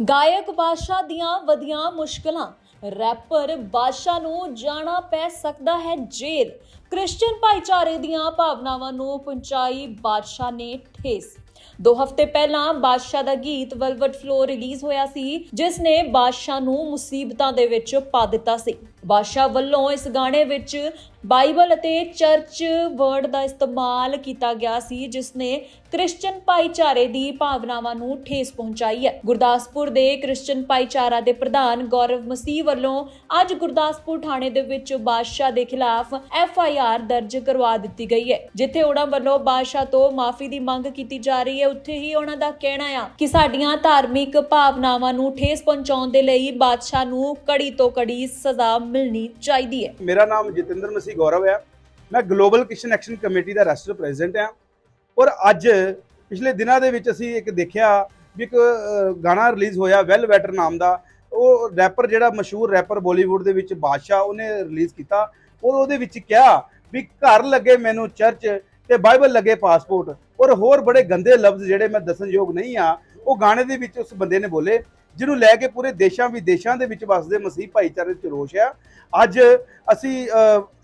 ਗਾਇਕ ਬਾਦਸ਼ਾਹ ਦੀਆਂ ਵਧੀਆਂ ਮੁਸ਼ਕਲਾਂ। ਰੈਪਰ ਬਾਦਸ਼ਾਹ ਨੂੰ ਜਾਣਾ ਪੈ ਸਕਦਾ ਹੈ ਜੇਲ ਕ੍ਰਿਸਚੀਅਨ ਭਾਈਚਾਰੇ ਦੀਆਂ ਭਾਵਨਾਵਾਂ ਨੂੰ ਪਹੁੰਚਾਈ ਬਾਦਸ਼ਾਹ ਨੇ ਠੇਸ। ਦੋ ਹਫ਼ਤੇ ਪਹਿਲਾਂ ਬਾਦਸ਼ਾਹ ਦਾ ਗੀਤ ਵਲਵਟ ਫਲੋ ਰਿਲੀਜ਼ ਹੋਇਆ ਸੀ, ਜਿਸ ਨੇ ਬਾਦਸ਼ਾਹ ਨੂੰ ਮੁਸੀਬਤਾਂ ਦੇ ਵਿੱਚ ਪਾ ਦਿੱਤਾ ਸੀ। ਬਾਦਸ਼ਾਹ ਵੱਲੋਂ ਇਸ ਗਾਣੇ ਵਿੱਚ ਬਾਈਬਲ ਅਤੇ ਚਰਚ ਵਰਡ ਦਾ ਇਸਤੇਮਾਲ ਕੀਤਾ ਗਿਆ ਸੀ, ਜਿਸ ਨੇ ਕ੍ਰਿਸਚੀਅਨ ਭਾਈਚਾਰੇ ਦੀ ਭਾਵਨਾਵਾਂ ਨੂੰ ਠੇਸ ਪਹੁੰਚਾਈ ਹੈ। ਗੁਰਦਾਸਪੁਰ ਦੇ ਕ੍ਰਿਸਚੀਅਨ ਭਾਈਚਾਰਾ ਦੇ ਪ੍ਰਧਾਨ ਗੌਰਵ ਮਸੀਹ ਵੱਲੋਂ ਅੱਜ ਗੁਰਦਾਸਪੁਰ ਥਾਣੇ ਦੇ ਵਿੱਚ ਬਾਦਸ਼ਾਹ ਦੇ ਖਿਲਾਫ ਐਫ ਆਈ ਆਰ ਦਰਜ ਕਰਵਾ ਦਿੱਤੀ ਗਈ ਹੈ, ਜਿੱਥੇ ਉਹਨਾਂ ਵੱਲੋਂ ਬਾਦਸ਼ਾਹ ਤੋਂ ਮਾਫੀ ਦੀ ਮੰਗ ਕੀਤੀ ਜਾ ਰਹੀ ਹੈ। ਉੱਥੇ ਹੀ ਉਹਨਾਂ ਦਾ ਕਹਿਣਾ ਆ ਕਿ ਸਾਡੀਆਂ ਧਾਰਮਿਕ ਭਾਵਨਾਵਾਂ ਨੂੰ ਠੇਸ ਪਹੁੰਚਾਉਣ ਦੇ ਲਈ ਬਾਦਸ਼ਾਹ ਨੂੰ ਕੜੀ ਤੋਂ ਕੜੀ ਸਜ਼ਾ ਮਿਲਣੀ ਚਾਹੀਦੀ ਹੈ। ਮੇਰਾ ਨਾਮ ਜਤਿੰਦਰ ਮਸੀਹ ਗੌਰਵ ਹੈ। ਮੈਂ ਗਲੋਬਲ ਕਿਸ਼ਨ ਐਕਸ਼ਨ ਕਮੇਟੀ ਦਾ ਰਾਸ਼ਟਰ ਪ੍ਰੈਜ਼ੀਡੈਂਟ ਹਾਂ। ਔਰ ਅੱਜ ਪਿਛਲੇ ਦਿਨਾਂ ਦੇ ਵਿੱਚ ਅਸੀਂ ਇੱਕ ਦੇਖਿਆ ਵੀ ਇੱਕ ਗਾਣਾ ਰਿਲੀਜ਼ ਹੋਇਆ ਵੈਲ ਵੈਟਰ ਨਾਮ ਦਾ। ਉਹ ਰੈਪਰ ਜਿਹੜਾ ਮਸ਼ਹੂਰ ਰੈਪਰ ਬਾਲੀਵੁੱਡ ਦੇ ਵਿੱਚ ਬਾਦਸ਼ਾਹ ਉਹਨੇ ਰਿਲੀਜ਼ ਕੀਤਾ। ਔਰ ਉਹਦੇ ਵਿੱਚ ਕਿਹਾ ਵੀ ਘਰ ਲੱਗੇ ਮੈਨੂੰ ਚਰਚ ਤੇ ਬਾਈਬਲ ਲੱਗੇ ਪਾਸਪੋਰਟ ਔਰ ਹੋਰ ਬੜੇ ਗੰਦੇ ਲਫ਼ਜ਼ ਜਿਹੜੇ ਮੈਂ ਦੱਸਣਯੋਗ ਨਹੀਂ ਆ ਉਹ ਗਾਣੇ ਦੇ ਵਿੱਚ ਉਸ ਬੰਦੇ ਨੇ ਬੋਲੇ। ਜਿਹਨੂੰ ਲੈ ਕੇ ਪੂਰੇ ਦੇਸ਼ਾਂ ਵਿਦੇਸ਼ਾਂ ਦੇ ਵਿੱਚ ਵਸਦੇ ਮਸੀਹ ਭਾਈਚਾਰੇ 'ਚ ਰੋਸ਼ ਆ। ਅੱਜ ਅਸੀਂ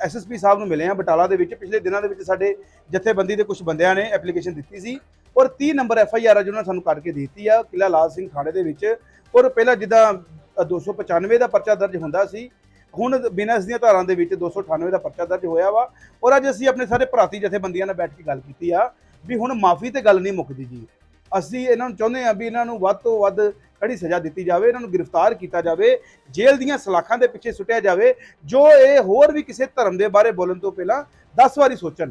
ਐਸਐਸਪੀ ਸਾਹਿਬ ਨੂੰ ਮਿਲੇ ਹਾਂ ਬਟਾਲਾ ਦੇ ਵਿੱਚ। ਪਿਛਲੇ ਦਿਨਾਂ ਦੇ ਵਿੱਚ ਸਾਡੇ ਜਥੇਬੰਦੀ ਦੇ ਕੁਝ ਬੰਦਿਆਂ ਨੇ ਐਪਲੀਕੇਸ਼ਨ ਦਿੱਤੀ ਸੀ ਔਰ 30 ਨੰਬਰ ਐਫ ਆਈ ਆਰ ਆ ਜਿਹਨਾਂ ਨੇ ਸਾਨੂੰ ਕਰਕੇ ਦੇ ਦਿੱਤੀ ਆ ਕਿਲਾ ਲਾਲ ਸਿੰਘ ਥਾਣੇ ਦੇ ਵਿੱਚ। ਔਰ ਪਹਿਲਾਂ ਜਿੱਦਾਂ ਅ, 295 ਦਾ ਪਰਚਾ ਦਰਜ ਹੁੰਦਾ ਸੀ ਹੁਣ ਬਿਨਾਂ ਦੀਆਂ ਧਾਰਾਂ ਦੇ ਵਿੱਚ 298 ਦਾ ਪਰਚਾ ਦਰਜ ਹੋਇਆ ਵਾ। ਔਰ ਅੱਜ ਅਸੀਂ ਆਪਣੇ ਸਾਰੇ ਭਰਾਤੀ ਜਥੇਬੰਦੀਆਂ ਨਾਲ ਬੈਠ ਕੇ ਗੱਲ ਕੀਤੀ ਆ ਵੀ ਹੁਣ ਮਾਫੀ ਤੇ ਗੱਲ ਨਹੀਂ ਮੁੱਕਦੀ ਜੀ। ਅਸੀਂ ਇਹਨਾਂ ਨੂੰ ਚਾਹੁੰਦੇ ਆ ਵੀ ਇਹਨਾਂ ਨੂੰ ਵੱਧ ਤੋਂ ਵੱਧ ਕੜੀ ਸਜ਼ਾ ਦਿੱਤੀ ਜਾਵੇ ਇਹਨਾਂ ਨੂੰ ਗ੍ਰਿਫਤਾਰ ਕੀਤਾ ਜਾਵੇ ਜੇਲ੍ਹ ਦੀਆਂ ਸਲਾਖਾਂ ਦੇ ਪਿੱਛੇ ਸੁੱਟਿਆ ਜਾਵੇ ਜੋ ਇਹ ਹੋਰ ਵੀ ਕਿਸੇ ਧਰਮ ਦੇ ਬਾਰੇ ਬੋਲਣ ਤੋਂ ਪਹਿਲਾਂ 10 ਵਾਰੀ ਸੋਚਣ।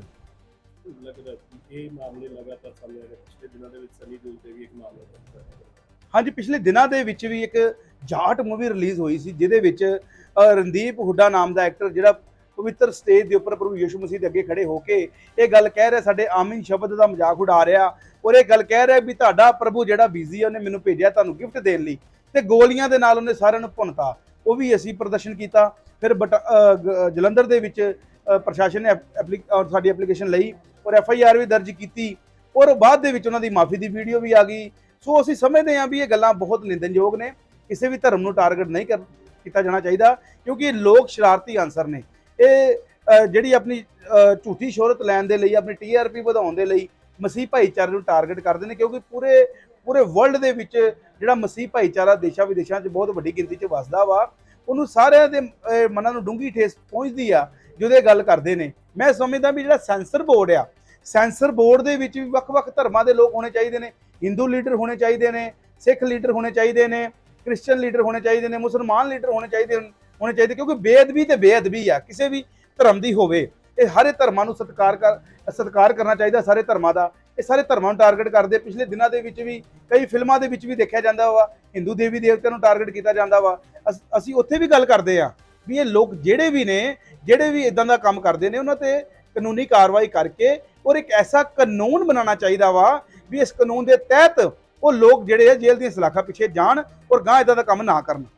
ਲੱਗਦਾ ਕਿ ਇਹ ਮਾਮਲੇ ਲਗਾਤਾਰ ਸਾਹਮਣੇ ਆ ਰਹੇ ਪਿਛਲੇ ਦਿਨਾਂ ਦੇ ਵਿੱਚ ਸਨੀ ਦਿਓਲ ਤੇ ਵੀ ਇੱਕ ਮਾਮਲਾ ਦਰਜ ਹੋਇਆ ਹਾਂਜੀ ਪਿਛਲੇ ਦਿਨਾਂ ਦੇ ਵਿੱਚ ਵੀ ਇੱਕ ਜਾਟ ਮੂਵੀ ਰਿਲੀਜ਼ ਹੋਈ ਸੀ ਜਿਹਦੇ ਵਿੱਚ ਰਣਦੀਪ ਹੁੱਡਾ ਨਾਮ ਦਾ ਐਕਟਰ ਜਿਹੜਾ ਪਵਿੱਤਰ ਸਟੇਜ ਦੇ ਉੱਪਰ ਪ੍ਰਭੂ ਯਿਸੂ ਮਸੀਹ ਦੇ ਅੱਗੇ ਖੜੇ ਹੋ ਕੇ ਇਹ ਗੱਲ ਕਹਿ ਰਿਹਾ ਸਾਡੇ ਆਮੀਨ ਸ਼ਬਦ ਦਾ ਮਜ਼ਾਕ ਉਡਾ ਰਿਹਾ ਔਰ ਇਹ ਗੱਲ ਕਹਿ ਰਿਹਾ ਵੀ ਤੁਹਾਡਾ ਪ੍ਰਭੂ ਜਿਹੜਾ ਬਿਜ਼ੀ ਹੈ ਉਹਨੇ ਮੈਨੂੰ ਭੇਜਿਆ ਤੁਹਾਨੂੰ ਗਿਫਟ ਦੇਣ ਲਈ ਤੇ ਗੋਲੀਆਂ ਦੇ ਨਾਲ ਉਹਨੇ ਸਾਰਿਆਂ ਨੂੰ ਭੁੰਨਤਾ ਉਹ ਵੀ ਅਸੀਂ ਪ੍ਰਦਰਸ਼ਨ ਕੀਤਾ ਫਿਰ ਬਟ ਜਲੰਧਰ ਦੇ ਵਿੱਚ ਪ੍ਰਸ਼ਾਸਨ ਨੇ ਐਪਲੀ- ਅ, ਸਾਡੀ ਐਪਲੀਕੇਸ਼ਨ ਲਈ ਔਰ ਐਫ ਆਈ ਆਰ ਵੀ ਦਰਜ ਕੀਤੀ ਔਰ ਬਾਅਦ ਦੇ ਵਿੱਚ ਉਹਨਾਂ ਦੀ ਮਾਫੀ ਦੀ ਵੀਡੀਓ ਵੀ ਆ ਗਈ। ਸੋ ਅਸੀਂ ਸਮਝਦੇ ਹਾਂ ਵੀ ਇਹ ਗੱਲਾਂ ਬਹੁਤ ਨਿੰਦਨਯੋਗ ਨੇ ਕਿਸੇ ਵੀ ਧਰਮ ਨੂੰ ਟਾਰਗੇਟ ਨਹੀਂ ਕਰ ਕੀਤਾ ਜਾਣਾ ਚਾਹੀਦਾ ਕਿਉਂਕਿ ਇਹ ਲੋਕ ਸ਼ਰਾਰਤੀ ਅਨਸਰ ਨੇ। ਇਹ ਜਿਹੜੀ ਆਪਣੀ ਝੂਠੀ ਸ਼ੋਹਰਤ ਲੈਣ ਦੇ ਲਈ, ਆਪਣੀ ਟੀਆਰਪੀ ਵਧਾਉਣ ਦੇ ਲਈ ਮਸੀਹ ਭਾਈਚਾਰੇ ਨੂੰ ਟਾਰਗੇਟ ਕਰਦੇ ਨੇ, ਕਿਉਂਕਿ ਪੂਰੇ ਪੂਰੇ ਵਰਲਡ ਦੇ ਵਿੱਚ ਜਿਹੜਾ ਮਸੀਹ ਭਾਈਚਾਰਾ ਦੇਸ਼ਾਂ ਵਿਦੇਸ਼ਾਂ 'ਚ ਬਹੁਤ ਵੱਡੀ ਗਿਣਤੀ 'ਚ ਵਸਦਾ ਵਾ, ਉਹਨੂੰ ਸਾਰਿਆਂ ਦੇ ਮਨਾਂ ਨੂੰ ਡੂੰਗੀ ਠੇਸ ਪਹੁੰਚਦੀ ਆ ਜਦੋਂ ਇਹ ਗੱਲ ਕਰਦੇ ਨੇ। ਮੈਂ ਸਮਝਦਾ ਵੀ ਜਿਹੜਾ ਸੈਂਸਰ ਬੋਰਡ ਆ ਸੈਂਸਰ ਬੋਰਡ ਦੇ ਵਿੱਚ ਵੀ ਵੱਖ-ਵੱਖ ਧਰਮਾਂ ਦੇ ਲੋਕ ਹੋਣੇ ਚਾਹੀਦੇ ਨੇ ਹਿੰਦੂ ਲੀਡਰ ਹੋਣੇ ਚਾਹੀਦੇ ਨੇ ਸਿੱਖ ਲੀਡਰ ਹੋਣੇ ਚਾਹੀਦੇ ਨੇ ਕ੍ਰਿਸਚੀਅਨ ਲੀਡਰ ਹੋਣੇ ਚਾਹੀਦੇ ਨੇ ਮੁਸਲਮਾਨ ਲੀਡਰ ਹੋਣੇ ਚਾਹੀਦੇ ਹਨ- ਹੋਣੇ ਚਾਹੀਦੇ, ਕਿਉਂਕਿ ਬੇਅਦਬੀ ਤੇ ਬੇਅਦਬੀ ਆ, ਕਿਸੇ ਵੀ ਧਰਮ ਦੀ ਹੋਵੇ। ਇਹ ਸਾਰੇ ਧਰਮਾਂ ਨੂੰ ਸਤਿਕਾਰ ਕਰ, ਸਤਿਕਾਰ ਕਰਨਾ ਚਾਹੀਦਾ ਸਾਰੇ ਧਰਮਾਂ ਦਾ। ਇਹ ਸਾਰੇ ਧਰਮਾਂ ਨੂੰ ਟਾਰਗੇਟ ਕਰਦੇ। ਪਿਛਲੇ ਦਿਨਾਂ ਦੇ ਵਿੱਚ ਵੀ, ਕਈ ਫਿਲਮਾਂ ਦੇ ਵਿੱਚ ਵੀ ਦੇਖਿਆ ਜਾਂਦਾ ਵਾ। ਹਿੰਦੂ ਦੇਵੀ ਦੇਵਤਿਆਂ ਨੂੰ ਟਾਰਗੇਟ ਕੀਤਾ ਜਾਂਦਾ ਵਾ। ਅਸ- ਅਸੀਂ ਉੱਥੇ ਵੀ ਗੱਲ ਕਰਦੇ ਆ ਵੀ ਇਹ ਲੋਕ ਜਿਹੜੇ ਵੀ ਨੇ, ਜਿਹੜੇ ਵੀ ਇਦਾਂ ਦਾ ਕੰਮ ਕਰਦੇ ਨੇ, ਉਹਨਾਂ ਤੇ ਕਾਨੂੰਨੀ ਕਾਰਵਾਈ ਕਰਕੇ ਔਰ ਇੱਕ ਐਸਾ ਕਾਨੂੰਨ ਬਣਾਉਣਾ ਚਾਹੀਦਾ ਵਾ ਵੀ ਇਸ ਕਾਨੂੰਨ ਦੇ ਤਹਿਤ ਉਹ ਲੋਕ ਜਿਹੜੇ ਆ ਜੇਲ੍ਹ ਦੀਆਂ ਸਲਾਖਾਂ ਪਿੱਛੇ ਜਾਣ ਔਰ ਗਾਂ ਇਦਾਂ ਦਾ ਕੰਮ ਨਾ ਕਰਨ।